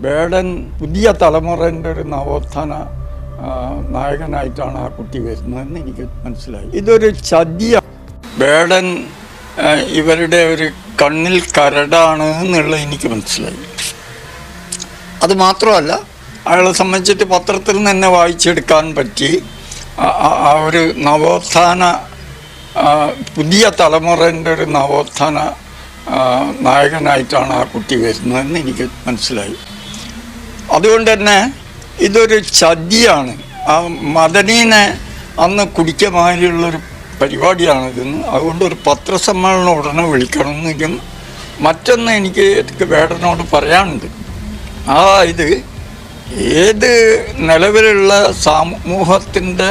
വേടൻ പുതിയ തലമുറന്റെ ഒരു നവോത്ഥാന നായകനായിട്ടാണ് ആ കുട്ടി വരുന്നതെന്ന് എനിക്ക് മനസ്സിലായി. ഇതൊരു ചതിയ വേടൻ ഇവരുടെ ഒരു കണ്ണിൽ കരടാണ് എന്നുള്ളത് എനിക്ക് മനസ്സിലായി. അത് മാത്രമല്ല അയാളെ സംബന്ധിച്ചിട്ട് പത്രത്തിൽ നിന്ന് തന്നെ വായിച്ചെടുക്കാൻ പറ്റി. ആ- ഒരു നവോത്ഥാന പുതിയ തലമുറന്റെ ഒരു നവോത്ഥാന നായകനായിട്ടാണ് ആ കുട്ടി വരുന്നതെന്ന് എനിക്ക് മനസ്സിലായി. അതുകൊണ്ട് തന്നെ ഇതൊരു ചതിയാണ്. ആ മദനീനെ അന്ന് കുടിക്കമാതിരിയുള്ളൊരു പരിപാടിയാണിതെന്ന്. അതുകൊണ്ട് ഒരു പത്രസമ്മേളനം ഉടനെ വിളിക്കണമെന്നെങ്കിലും മറ്റൊന്ന് എനിക്ക് വേടനോട് പറയാനുണ്ട്. ആ ഇത് ഏത് നിലവിലുള്ള സമൂഹത്തിന്റെ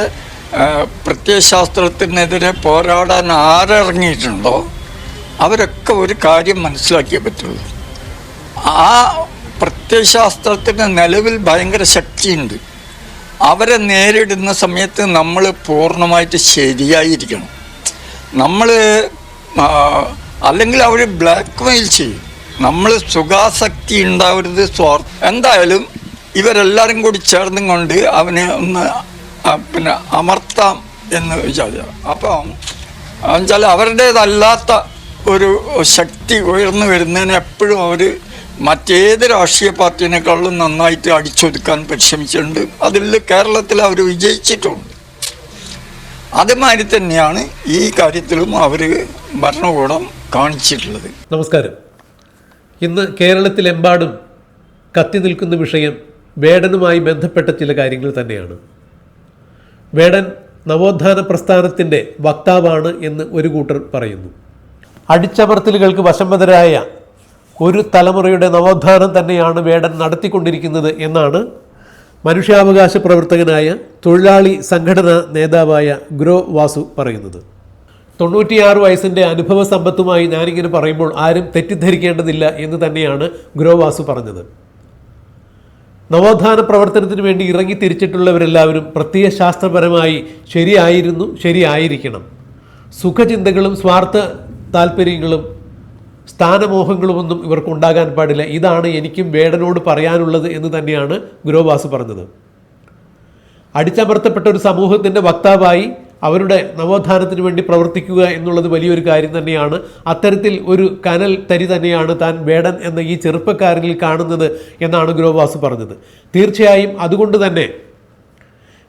പ്രത്യയശാസ്ത്രത്തിനെതിരെ പോരാടാൻ ആരിറങ്ങിയിട്ടുണ്ടോ അവരൊക്കെ ഒരു കാര്യം മനസ്സിലാക്കിയേ പറ്റുള്ളൂ. ആ പ്രത്യയശാസ്ത്രത്തിന് നിലവിൽ ഭയങ്കര ശക്തിയുണ്ട്. അവരെ നേരിടുന്ന സമയത്ത് നമ്മൾ പൂർണമായിട്ട് ശരിയായിരിക്കണം. നമ്മൾ അല്ലെങ്കിൽ അവർ ബ്ലാക്ക് മെയിൽ ചെയ്യും. നമ്മൾ സുഖാസക്തി ഉണ്ടാവരുത് സ്വാർ. എന്തായാലും ഇവരെല്ലാവരും കൂടി ചേർന്നും കൊണ്ട് അവനെ ഒന്ന് പിന്നെ അമർത്താം എന്ന് വിചാരിച്ചു. അപ്പം എന്നുവെച്ചാൽ അവരുടേതല്ലാത്ത ഒരു ശക്തി ഉയർന്നു വരുന്നതിന് എപ്പോഴും അവർ മറ്റേത് രാഷ്ട്രീയ പാർട്ടിനേക്കാളും നന്നായിട്ട് അടിച്ചൊതുക്കാൻ പരിശ്രമിച്ചിട്ടുണ്ട്. അതിൽ കേരളത്തിൽ അവർ വിജയിച്ചിട്ടുണ്ട്. അതുമാതിരി തന്നെയാണ് ഈ കാര്യത്തിലും അവർ ഭരണകൂടം കാണിച്ചിട്ടുള്ളത്. നമസ്കാരം. ഇന്ന് കേരളത്തിലെമ്പാടും കത്തി നിൽക്കുന്ന വിഷയം വേടനുമായി ബന്ധപ്പെട്ട ചില കാര്യങ്ങൾ തന്നെയാണ്. വേടൻ നവോത്ഥാന പ്രസ്ഥാനത്തിന്റെ വക്താവാണ് എന്ന് ഒരു കൂട്ടർ പറയുന്നു. അടിച്ചമർത്തലുകൾക്ക് വശംവതരായ ഒരു തലമുറയുടെ നവോത്ഥാനം തന്നെയാണ് വേടൻ നടത്തിക്കൊണ്ടിരിക്കുന്നത് എന്നാണ് മനുഷ്യാവകാശ പ്രവർത്തകനായ തൊഴിലാളി സംഘടനാ നേതാവായ ഗ്രോ വാസു പറയുന്നത്. തൊണ്ണൂറ്റിയാറ് വയസ്സിന്റെ അനുഭവ സമ്പത്തുമായി ഞാനിങ്ങനെ പറയുമ്പോൾ ആരും തെറ്റിദ്ധരിക്കേണ്ടതില്ല എന്ന് തന്നെയാണ് ഗ്രോ വാസു പറഞ്ഞത്. നവോത്ഥാന പ്രവർത്തനത്തിന് വേണ്ടി ഇറങ്ങി തിരിച്ചിട്ടുള്ളവരെല്ലാവരും പ്രത്യയശാസ്ത്രപരമായി ശരിയായിരുന്നു ശരിയായിരിക്കണം. സുഖചിന്തകളും സ്വാർത്ഥ താല്പര്യങ്ങളും സ്ഥാനമോഹങ്ങളുമൊന്നും ഇവർക്കുണ്ടാകാൻ പാടില്ല. ഇതാണ് എനിക്കും വേടനോട് പറയാനുള്ളത് എന്ന് തന്നെയാണ് ഗുരുവാസ് പറഞ്ഞത്. അടിച്ചമർത്തപ്പെട്ട ഒരു സമൂഹത്തിന്റെ വക്താവായി അവരുടെ നവോത്ഥാനത്തിന് വേണ്ടി പ്രവർത്തിക്കുക എന്നുള്ളത് വലിയൊരു കാര്യം തന്നെയാണ്. അത്തരത്തിൽ ഒരു കനൽ തരി തന്നെയാണ് താൻ വേടൻ എന്ന ഈ ചെറുപ്പക്കാരനിൽ കാണുന്നത് എന്നാണ് ഗുരുവാസ് പറഞ്ഞത്. തീർച്ചയായും അതുകൊണ്ട് തന്നെ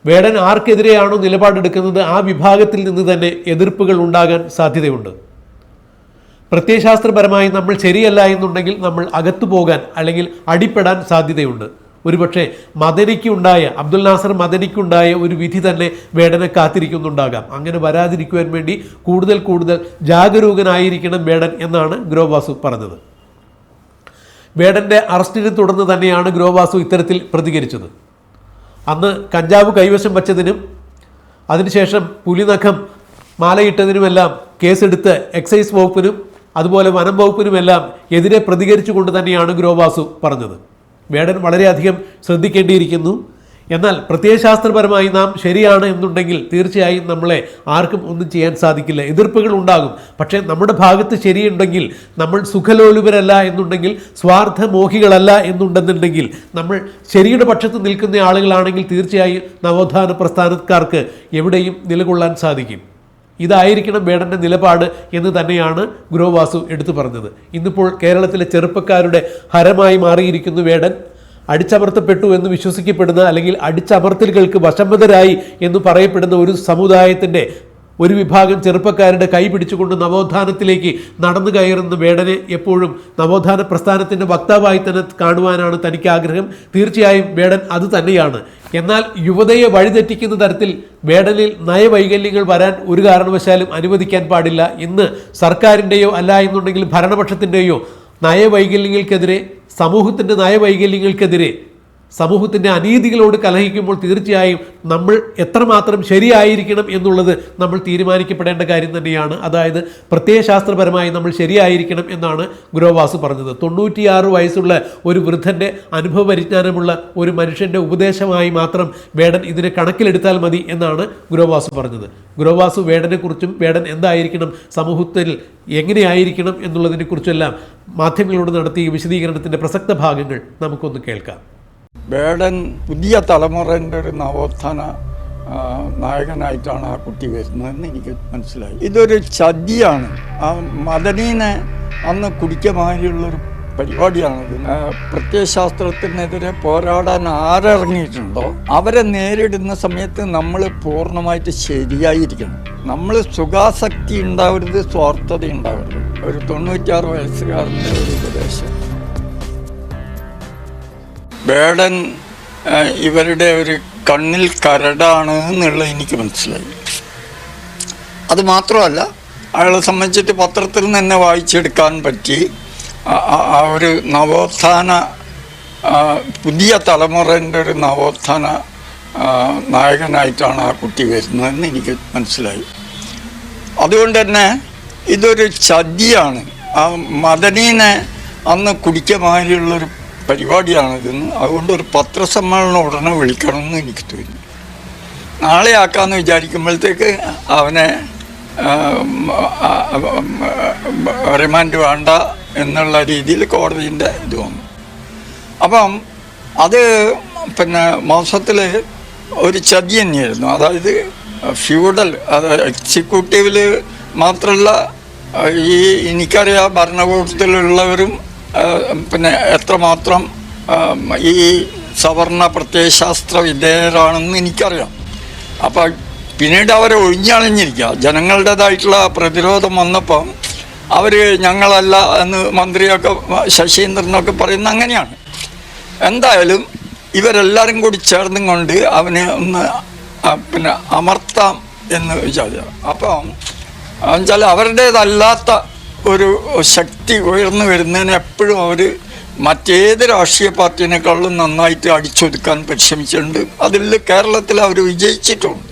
വേടൻ ആർക്കെതിരെയാണോ നിലപാടെടുക്കുന്നത് ആ വിഭാഗത്തിൽ നിന്ന് തന്നെ എതിർപ്പുകൾ ഉണ്ടാകാൻ സാധ്യതയുണ്ട്. പ്രത്യയശാസ്ത്രപരമായി നമ്മൾ ശരിയല്ല എന്നുണ്ടെങ്കിൽ നമ്മൾ അകത്തു പോകാൻ അല്ലെങ്കിൽ അടിപ്പെടാൻ സാധ്യതയുണ്ട്. ഒരുപക്ഷെ മദനിക്കുണ്ടായ അബ്ദുൽ നാസർ മദനിക്കുണ്ടായ ഒരു വിധി തന്നെ വേടനെ കാത്തിരിക്കുന്നുണ്ടാകാം. അങ്ങനെ വരാതിരിക്കുവാൻ വേണ്ടി കൂടുതൽ കൂടുതൽ ജാഗരൂകനായിരിക്കണം വേടൻ എന്നാണ് ഗ്രോവാസു പറഞ്ഞത്. വേടന്റെ അറസ്റ്റിനെ തുടർന്ന് തന്നെയാണ് ഗ്രോവാസു ഇത്തരത്തിൽ പ്രതികരിച്ചത്. അന്ന് കഞ്ചാവ് കൈവശം വച്ചതിനും അതിനുശേഷം പുലിനഖം മാലയിട്ടതിനുമെല്ലാം കേസെടുത്ത് എക്സൈസ് വകുപ്പിനും അതുപോലെ വനം വകുപ്പിനുമെല്ലാം എതിരെ പ്രതികരിച്ചുകൊണ്ട് തന്നെയാണ് ഗ്രോവാസു പറഞ്ഞത്. വേടൻ വളരെയധികം ശ്രദ്ധിക്കേണ്ടിയിരിക്കുന്നു. എന്നാൽ പ്രത്യയശാസ്ത്രപരമായി നാം ശരിയാണ് എന്നുണ്ടെങ്കിൽ തീർച്ചയായും നമ്മളെ ആർക്കും ഒന്നും ചെയ്യാൻ സാധിക്കില്ല. എതിർപ്പുകൾ ഉണ്ടാകും. പക്ഷേ നമ്മുടെ ഭാഗത്ത് ശരിയുണ്ടെങ്കിൽ നമ്മൾ സുഖലോലുപരല്ല എന്നുണ്ടെങ്കിൽ സ്വാർത്ഥമോഹികളല്ല എന്നുണ്ടെന്നുണ്ടെങ്കിൽ നമ്മൾ ശരിയുടെ പക്ഷത്ത് നിൽക്കുന്ന ആളുകളാണെങ്കിൽ തീർച്ചയായും നവോത്ഥാന പ്രസ്ഥാനക്കാർക്ക് എവിടെയും നിലകൊള്ളാൻ സാധിക്കും. ഇതായിരിക്കണം വേടന്റെ നിലപാട് എന്ന് തന്നെയാണ് ഗുരുവാസു എടുത്തു പറഞ്ഞത്. ഇന്നിപ്പോൾ കേരളത്തിലെ ചെറുപ്പക്കാരുടെ ഹരമായി മാറിയിരിക്കുന്നു വേടൻ അടിച്ചമർത്തപ്പെട്ടു എന്ന് വിശ്വസിക്കപ്പെടുന്ന അല്ലെങ്കിൽ അടിച്ചമർത്തലുകൾക്ക് വശംവതരായി എന്ന് പറയപ്പെടുന്ന ഒരു സമുദായത്തിന്റെ ഒരു വിഭാഗം ചെറുപ്പക്കാരുടെ കൈ പിടിച്ചുകൊണ്ട് നവോത്ഥാനത്തിലേക്ക് നടന്നു കയറുന്ന വേടനെ എപ്പോഴും നവോത്ഥാന പ്രസ്ഥാനത്തിന്റെ വക്താവായി തന്നെ കാണുവാനാണ് തനിക്ക് ആഗ്രഹം. തീർച്ചയായും വേടൻ അത് തന്നെയാണ്. എന്നാൽ യുവതയെ വഴിതെറ്റിക്കുന്ന തരത്തിൽ വേടനിൽ നയവൈകല്യങ്ങൾ വരാൻ ഒരു കാരണവശാലും അനുവദിക്കാൻ പാടില്ല. ഇന്ന് സർക്കാരിന്റെയോ അല്ല എന്നുണ്ടെങ്കിൽ ഭരണപക്ഷത്തിന്റെയോ നയവൈകല്യങ്ങൾക്കെതിരെ സമൂഹത്തിന്റെ നയവൈകല്യങ്ങൾക്കെതിരെ സമൂഹത്തിന്റെ അനീതികളോട് കലഹിക്കുമ്പോൾ തീർച്ചയായും നമ്മൾ എത്രമാത്രം ശരിയായിരിക്കണം എന്നുള്ളത് നമ്മൾ തീരുമാനിക്കപ്പെടേണ്ട കാര്യം തന്നെയാണ്. അതായത് പ്രത്യയശാസ്ത്രപരമായി നമ്മൾ ശരിയായിരിക്കണം എന്നാണ് ഗുരുവാസ് പറഞ്ഞത്. തൊണ്ണൂറ്റിയാറ് വയസ്സുള്ള ഒരു വൃദ്ധന്റെ അനുഭവ പരിജ്ഞാനമുള്ള ഒരു മനുഷ്യന്റെ ഉപദേശമായി മാത്രം വേടൻ ഇതിനെ കണക്കിലെടുത്താൽ മതി എന്നാണ് ഗുരുവാസ് പറഞ്ഞത്. ഗുരുവാസു വേടനെക്കുറിച്ചും വേടൻ എന്തായിരിക്കണം സമൂഹത്തിൽ എങ്ങനെയായിരിക്കണം എന്നുള്ളതിനെക്കുറിച്ചെല്ലാം മാധ്യമങ്ങളോട് നടത്തിയ വിശദീകരണത്തിന്റെ പ്രസക്ത ഭാഗങ്ങൾ നമുക്കൊന്ന് കേൾക്കാം. വേടൻ പുതിയ തലമുറന്റെ ഒരു നവോത്ഥാന നായകനായിട്ടാണ് ആ കുട്ടി വരുന്നതെന്ന് എനിക്ക് മനസ്സിലായി. ഇതൊരു ചതിയാണ്. ആ മദനീനെ അന്ന് കുടിക്കമാരിയുള്ളൊരു പരിപാടിയാണത് പ്രത്യയശാസ്ത്രത്തിനെതിരെ പോരാടാൻ ആരിറങ്ങിയിട്ടുണ്ടോ? അവരെ നേരിടുന്ന സമയത്ത് നമ്മൾ പൂർണമായിട്ട് ശരിയായിരിക്കണം. നമ്മൾ സുഖാസക്തി ഉണ്ടാവരുത് സ്വാർത്ഥത ഉണ്ടാവരുത്. ഒരു തൊണ്ണൂറ്റാറ് വയസ്സുകാരന്റെ ഒരു ഉപദേശം. വേടൻ ഇവരുടെ ഒരു കണ്ണിൽ കരടാണ് എന്നുള്ളത് എനിക്ക് മനസ്സിലായി. അത് മാത്രമല്ല അയാളെ സംബന്ധിച്ചിട്ട് പത്രത്തിൽ നിന്ന് തന്നെ വായിച്ചെടുക്കാൻ പറ്റി. ആ- ഒരു നവോത്ഥാന പുതിയ തലമുറന്റെ ഒരു നവോത്ഥാന നായകനായിട്ടാണ് ആ കുട്ടി വരുന്നതെന്ന് എനിക്ക് മനസ്സിലായി. അതുകൊണ്ട് തന്നെ ഇതൊരു ചതിയാണ്. ആ മദനീനെ അന്ന് കുടിക്കമാതിരിയുള്ളൊരു പരിപാടിയാണിതെന്ന് അതുകൊണ്ട് ഒരു പത്രസമ്മേളനം ഉടനെ വിളിക്കണം എന്ന് എനിക്ക് തോന്നി നാളെ ആക്കാമെന്ന് വിചാരിക്കുമ്പോഴത്തേക്ക് അവനെ റിമാൻഡ് വേണ്ട എന്നുള്ള രീതിയിൽ കോടതിന്റെ ഇത് വന്നു. അപ്പം അത് പിന്നെ മാസത്തിൽ ഒരു ചതി തന്നെയായിരുന്നു. അതായത് ഫ്യൂഡൽ അതായത് എക്സിക്യൂട്ടീവിൽ മാത്രമല്ല ഈ എനിക്കറിയാം ഭരണകൂടത്തിലുള്ളവരും പിന്നെ എത്രമാത്രം ഈ സവർണ പ്രത്യയശാസ്ത്ര വിധേയരാണെന്ന് എനിക്കറിയാം. അപ്പോൾ പിന്നീട് അവരെ ഒഴിഞ്ഞളിഞ്ഞിരിക്കുക ജനങ്ങളുടേതായിട്ടുള്ള പ്രതിരോധം വന്നപ്പം അവർ ഞങ്ങളല്ല എന്ന് മന്ത്രിയൊക്കെ ശശീന്ദ്രനൊക്കെ പറയുന്ന അങ്ങനെയാണ്. എന്തായാലും ഇവരെല്ലാവരും കൂടി ചേർന്നും കൊണ്ട് അവനെ ഒന്ന് പിന്നെ അമർത്താം എന്ന് വിചാരിച്ചു. അപ്പം എന്നുവെച്ചാൽ അവരുടേതല്ലാത്ത ഒരു ശക്തി ഉയർന്നു വരുന്നതിന് എപ്പോഴും അവർ മറ്റേത് രാഷ്ട്രീയ പാർട്ടിനേക്കാളും നന്നായിട്ട് അടിച്ചൊതുക്കാൻ പരിശ്രമിച്ചിട്ടുണ്ട്. അതിൽ കേരളത്തിൽ അവർ വിജയിച്ചിട്ടുണ്ട്.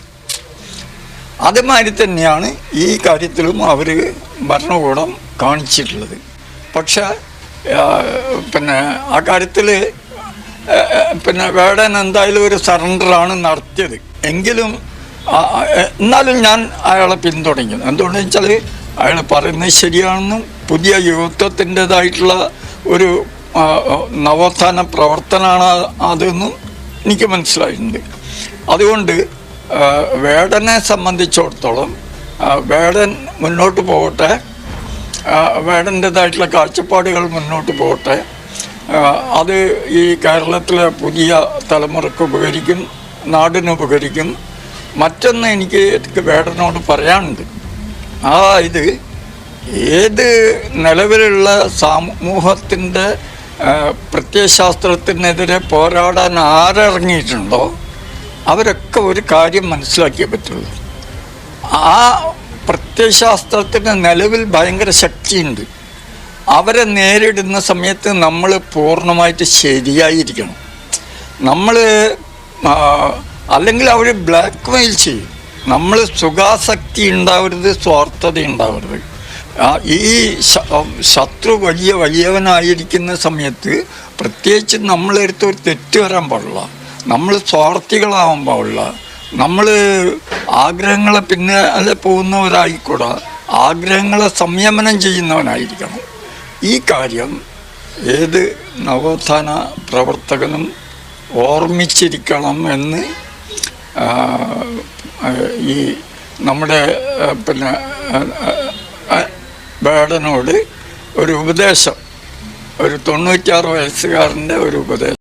അതുമാതിരി തന്നെയാണ് ഈ കാര്യത്തിലും അവർ ഭരണകൂടം കാണിച്ചിട്ടുള്ളത്. പക്ഷേ പിന്നെ ആ കാര്യത്തിൽ പിന്നെ വേടൻ എന്തായാലും ഒരു സറണ്ടറാണ് നടത്തിയത്. എങ്കിലും എന്നാലും ഞാൻ അയാളെ പിന്തുണയ്ക്കുന്നു. എന്തുകൊണ്ടെന്ന് വെച്ചാൽ അയാൾ പറയുന്നത് ശരിയാണെന്നും പുതിയ യുവത്വത്തിന്റെതായിട്ടുള്ള ഒരു നവോത്ഥാന പ്രവർത്തനമാണ് അതെന്നും എനിക്ക് മനസ്സിലായിട്ടുണ്ട്. അതുകൊണ്ട് വേടനെ സംബന്ധിച്ചിടത്തോളം വേടൻ മുന്നോട്ട് പോകട്ടെ വേടന്റെതായിട്ടുള്ള കാഴ്ചപ്പാടുകൾ മുന്നോട്ട് പോകട്ടെ അത് ഈ കേരളത്തിലെ പുതിയ തലമുറയ്ക്ക് ഉപകരിക്കും നാടിന് ഉപകരിക്കും. മറ്റൊന്ന് എനിക്ക് വേടനോട് പറയാനുണ്ട്. ഇത് ഏത് നിലവിലുള്ള സമൂഹത്തിന്റെ പ്രത്യയശാസ്ത്രത്തിനെതിരെ പോരാടാൻ ആരിറങ്ങിയിട്ടുണ്ടോ അവരൊക്കെ ഒരു കാര്യം മനസ്സിലാക്കിയേ പറ്റുള്ളൂ. ആ പ്രത്യയശാസ്ത്രത്തിന് നിലവിൽ ഭയങ്കര ശക്തിയുണ്ട്. അവരെ നേരിടുന്ന സമയത്ത് നമ്മൾ പൂർണമായിട്ട് ശരിയായിരിക്കണം. നമ്മൾ അല്ലെങ്കിൽ അവർ ബ്ലാക്ക് മെയിൽ ചെയ്യും. നമ്മൾ സുഖാസക്തി ഉണ്ടാവരുത് സ്വാർത്ഥത ഉണ്ടാവരുത്. ഈ ശത്രു വലിയ വലിയവനായിരിക്കുന്ന സമയത്ത് പ്രത്യേകിച്ച് നമ്മളെടുത്ത് ഒരു തെറ്റ് വരാൻ പാടില്ല. നമ്മൾ സ്വാർത്ഥികളാവാൻ പാടില്ല. നമ്മൾ ആഗ്രഹങ്ങളെ പിന്നെ അല്ലെ പോകുന്നവരായിക്കൂടാ. ആഗ്രഹങ്ങളെ സംയമനം ചെയ്യുന്നവനായിരിക്കണം. ഈ കാര്യം ഏത് നവോത്ഥാന പ്രവർത്തകനും ഓർമ്മിച്ചിരിക്കണം എന്ന് ഈ നമ്മുടെ പിന്നെ ബേഡനോട് ഒരു ഉപദേശം. ഒരു തൊണ്ണൂറ്റാറ് വയസ്സുകാരന്റെ ഒരു ഉപദേശം.